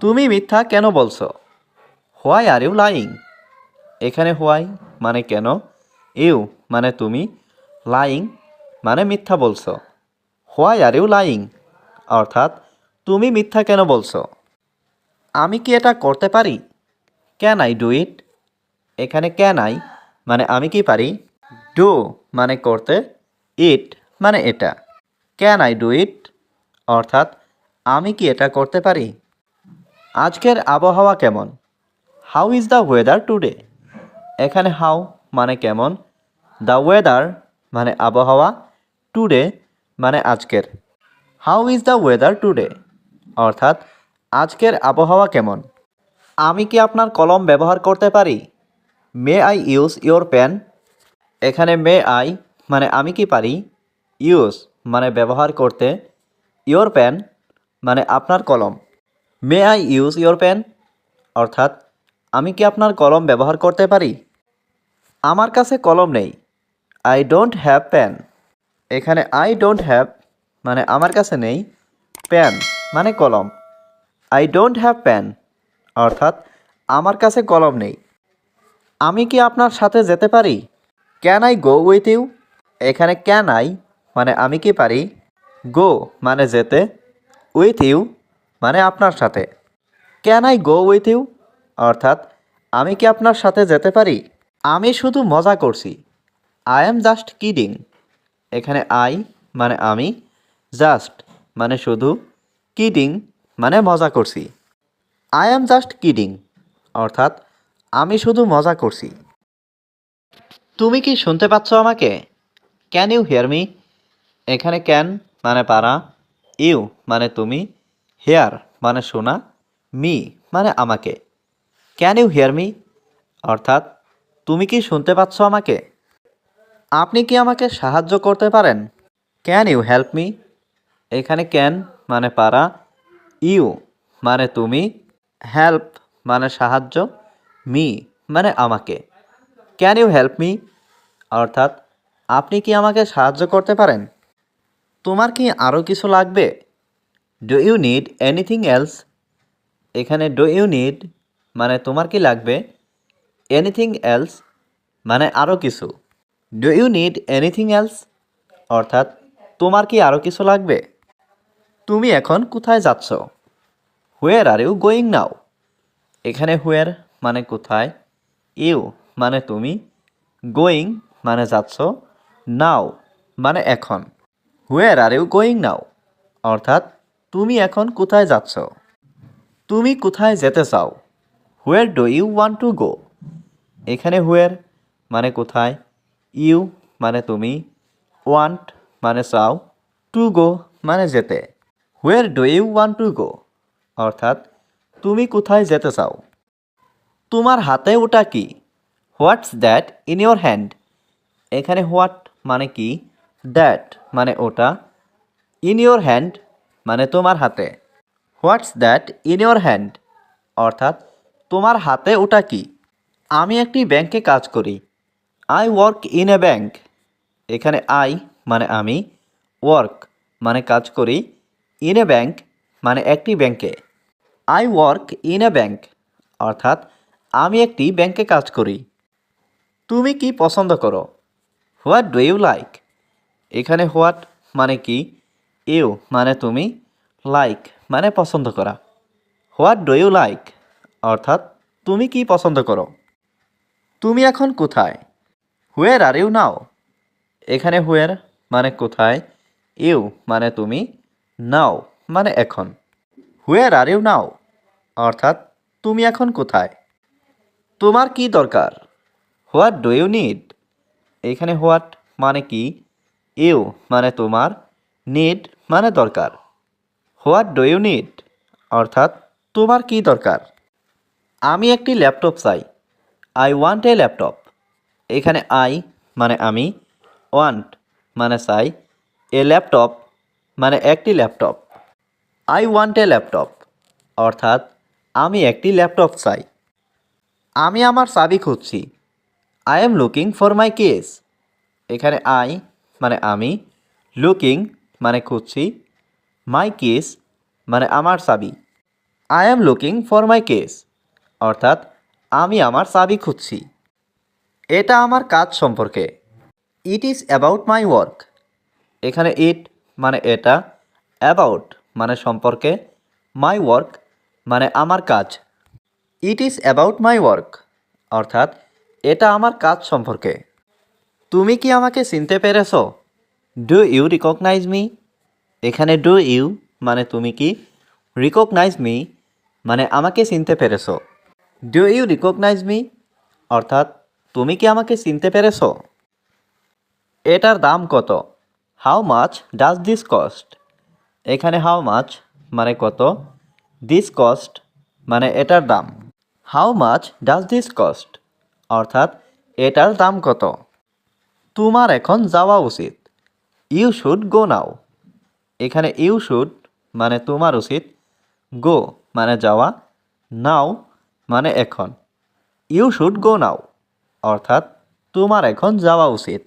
তুমি মিথ্যা কেন বলছো? হোয়াই আর ইউ লাইং এখানে হোয়াই মানে কেন? ইউ মানে তুমি। লাইং মানে মিথ্যা বলছো। হোয়াই আর ইউ লাইং অর্থাৎ, তুমি মিথ্যা কেন বলছো? আমি কি এটা করতে পারি? ক্যান আই ডু ইট এখানে ক্যান আই মানে আমি কি পারি? ডু মানে করতে। ইট মানে এটা। ক্যান আই ডু ইট অর্থাৎ, আমি কি এটা করতে পারি? আজকের আবহাওয়া কেমন? How is the weather today এখানে হাউ মানে কেমন? দ্য ওয়েদার মানে আবহাওয়া। টুডে মানে আজকের। How is the weather today অর্থাৎ আজকের আবহাওয়া কেমন? আমি কি আপনার কলম ব্যবহার করতে পারি? May I use your pen এখানে মে আই মানে আমি কি পারি? ইউজ মানে ব্যবহার করতে। ইওর পেন মানে আপনার কলম। May I use your pen অর্থাৎ, আমি কি আপনার কলম ব্যবহার করতে পারি? আমার কাছে কলম নেই। আই ডোন্ট হ্যাভ পেন এখানে আই ডোন্ট হ্যাভ মানে আমার কাছে নেই পেন মানে কলম। আই ডোন্ট হ্যাভ পেন অর্থাৎ, আমার কাছে কলম নেই। আমি কি আপনার সাথে যেতে পারি? Can I go with you এখানে ক্যান আই মানে আমি কি পারি? গো মানে যেতে। উইথ ইউ মানে আপনার সাথে। Can I go with you অর্থাৎ, আমি কি আপনার সাথে যেতে পারি? আমি শুধু মজা করছি। আই এম জাস্ট কিডিং এখানে আই মানে আমি জাস্ট মানে শুধু কিডিং মানে মজা করছি। আই এম জাস্ট কিডিং অর্থাৎ, আমি শুধু মজা করছি। তুমি কি শুনতে পাচ্ছ আমাকে? ক্যান ইউ হিয়ার মি এখানে ক্যান মানে পারা ইউ মানে তুমি হেয়ার মানে শোনা মি মানে আমাকে। ক্যান ইউ হেয়ার মি অর্থাৎ, তুমি কি শুনতে পাচ্ছ আমাকে? আপনি কি আমাকে সাহায্য করতে পারেন? ক্যান ইউ হেল্প মি এখানে ক্যান মানে পারা ইউ মানে তুমি হেল্প মানে সাহায্য মি মানে আমাকে। ক্যান ইউ হেল্প মি অর্থাৎ, আপনি কি আমাকে সাহায্য করতে পারেন? তোমার কি আরও কিছু লাগবে? Do you need anything else এখানে ডু ইউ নিড মানে তোমার কি লাগবে? এনিথিং এলস মানে আরও কিছু। Do you need anything else অর্থাৎ তোমার কি আরও কিছু লাগবে? তুমি এখন কোথায় যাচ্ছ? হুয়ের আর ইউ গোয়িং নাও এখানে হুয়ের মানে কোথায়? ইউ মানে তুমি গোয়িং মানে যাচ্ছ নাও মানে এখন। হুয়ের আর ইউ গোয়িং নাও অর্থাৎ তুমি এখন কোথায় যাচ্ছ? তুমি কোথায় যেতে চাও? Where do you want to go এখানে হুয়ের মানে কোথায়? ইউ মানে তুমি। ওয়ান্ট মানে চাও। টু গো মানে যেতে। Where do you want to go অর্থাৎ, তুমি কোথায় যেতে চাও? তোমার হাতে ওটা কি? What's that in your hand এখানে হোয়াট মানে কি? দ্যাট মানে ওটা। ইন ইয়োর হ্যান্ড মানে তোমার হাতে। What's that in your hand অর্থাৎ, তোমার হাতে ওটা কি? আমি একটি ব্যাংকে কাজ করি। I work in a bank এখানে আই মানে আমি। ওয়ার্ক মানে কাজ করি। ইন এ ব্যাংক মানে একটি ব্যাংকে। I work in a bank অর্থাৎ, আমি একটি ব্যাংকে কাজ করি। তুমি কি পছন্দ করো? হোয়াট ডু ইউ লাইক এখানে হোয়াট মানে কি? ইউ মানে তুমি, লাইক মানে পছন্দ করা। What do you like? অর্থাৎ, তুমি কি পছন্দ করো? তুমি এখন কোথায়? Where are you now. এখানে হুয়ের মানে কোথায়, ইউ মানে তুমি, নাও মানে এখন। হুয়ের আর ইউ নাও, অর্থাৎ, তুমি এখন কোথায়? তোমার কি দরকার? What do you need? এখানে হোয়াট মানে কি, ইউ মানে তোমার নিড মানে দরকার। হোয়াট ডু ইউ নিড অর্থাৎ, তোমার কি দরকার? আমি একটি ল্যাপটপ চাই। আই ওয়ান্ট এ ল্যাপটপ এখানে আই মানে আমি ওয়ান্ট মানে চাই। এ ল্যাপটপ মানে একটি laptop I want a laptop অর্থাৎ, আমি একটি ল্যাপটপ চাই। আমি আমার চাবি খুঁজছি। I am looking for my keys এখানে আই মানে আমি লুকিং মানে খুঁজছি মাই কেস মানে আমার চাবি। I am looking for my keys অর্থাৎ, আমি আমার চাবি খুঁজছি। এটা আমার কাজ সম্পর্কে। It is about my work এখানে ইট মানে এটা অ্যাবাউট মানে সম্পর্কে মাই ওয়ার্ক মানে আমার কাজ। It is about my work অর্থাৎ, এটা আমার কাজ সম্পর্কে। তুমি কি আমাকে চিনতে পেরেছ? ডু ইউ রিকগনাইজ মি এখানে ডু ইউ মানে তুমি কি? রিকগনাইজ মি মানে আমাকে চিনতে পেরেছ। ডু ইউ রিকগনাইজ মি অর্থাৎ তুমি কি আমাকে চিনতে পেরেছ? এটার দাম কত? How much does this cost এখানে হাউ মাছ মানে কত? দিস কস্ট মানে এটার দাম। How much does this cost অর্থাৎ এটার দাম কত? তোমার এখন যাওয়া উচিত। ইউ শুড গো নাও এখানে ইউ শুড মানে তোমার উচিত গো মানে যাওয়া নাও মানে এখন। ইউ শুড গো নাও অর্থাৎ তোমার এখন যাওয়া উচিত।